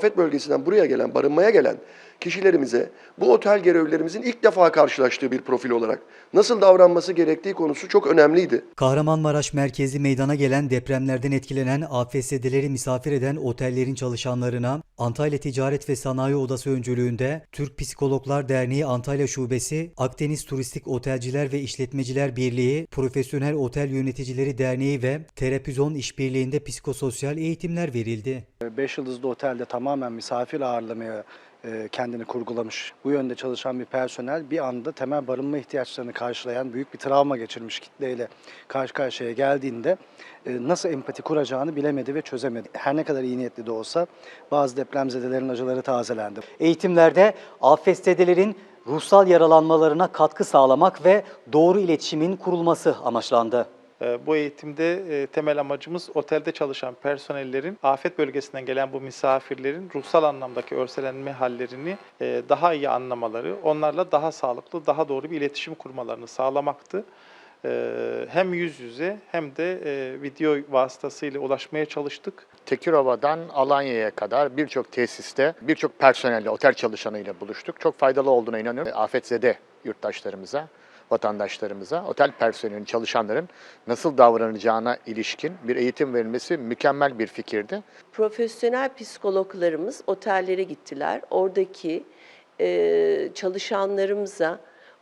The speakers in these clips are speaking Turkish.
afet bölgesinden buraya gelen, barınmaya gelen kişilerimize bu otel görevlilerimizin ilk defa karşılaştığı bir profil olarak nasıl davranması gerektiği konusu çok önemliydi. Kahramanmaraş merkezli meydana gelen depremlerden etkilenen afetzedeleri misafir eden otellerin çalışanlarına Antalya Ticaret ve Sanayi Odası öncülüğünde Türk Psikologlar Derneği Antalya Şubesi, Akdeniz Turistik Otelciler ve İşletmeciler Birliği, Profesyonel Otel Yöneticileri Derneği ve Terapizon İşbirliği'nde psikososyal eğitimler verildi. 5 yıldızlı otelde tamamen misafir ağırlamaya kendini kurgulamış. Bu yönde çalışan bir personel bir anda temel barınma ihtiyaçlarını karşılayan büyük bir travma geçirmiş kitleyle karşı karşıya geldiğinde e, nasıl empati kuracağını bilemedi ve çözemedi. Her ne kadar iyi niyetli de olsa bazı depremzedelerin acıları tazelendi. Eğitimlerde afetzedelerin ruhsal yaralanmalarına katkı sağlamak ve doğru iletişimin kurulması amaçlandı. Ee, Bu eğitimde e, temel amacımız otelde çalışan personellerin afet bölgesinden gelen bu misafirlerin ruhsal anlamdaki örselenme hallerini e, daha iyi anlamaları, onlarla daha sağlıklı, daha doğru bir iletişim kurmalarını sağlamaktı. Ee, Hem yüz yüze hem de e, video vasıtasıyla ulaşmaya çalıştık. Tekirova'dan Alanya'ya kadar birçok tesiste, birçok personelle, otel çalışanıyla buluştuk. Çok faydalı olduğuna inanıyorum. Afetzede yurttaşlarımıza, vatandaşlarımıza, otel personelinin, çalışanların nasıl davranacağına ilişkin bir eğitim verilmesi mükemmel bir fikirdi. Profesyonel psikologlarımız otellere gittiler. Oradaki e, çalışanlarımıza,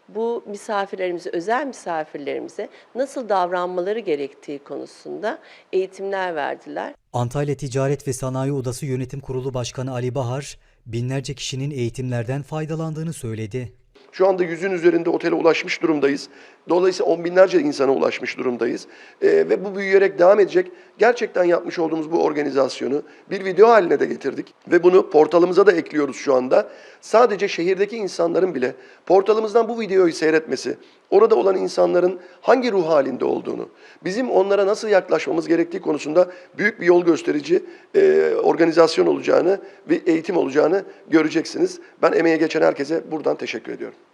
bu misafirlerimize, özel misafirlerimize nasıl davranmaları gerektiği konusunda eğitimler verdiler. Antalya Ticaret ve Sanayi Odası Yönetim Kurulu Başkanı Ali Bahar, binlerce kişinin eğitimlerden faydalandığını söyledi. Şu anda yüzün üzerinde otele ulaşmış durumdayız. Dolayısıyla on binlerce insana ulaşmış durumdayız. Ee, ve bu büyüyerek devam edecek. Gerçekten yapmış olduğumuz bu organizasyonu bir video haline de getirdik. Ve bunu portalımıza da ekliyoruz şu anda. Sadece şehirdeki insanların bile portalımızdan bu videoyu seyretmesi, orada olan insanların hangi ruh halinde olduğunu, bizim onlara nasıl yaklaşmamız gerektiği konusunda büyük bir yol gösterici e, organizasyon olacağını ve eğitim olacağını göreceksiniz. Ben emeğe geçen herkese buradan teşekkür ediyorum.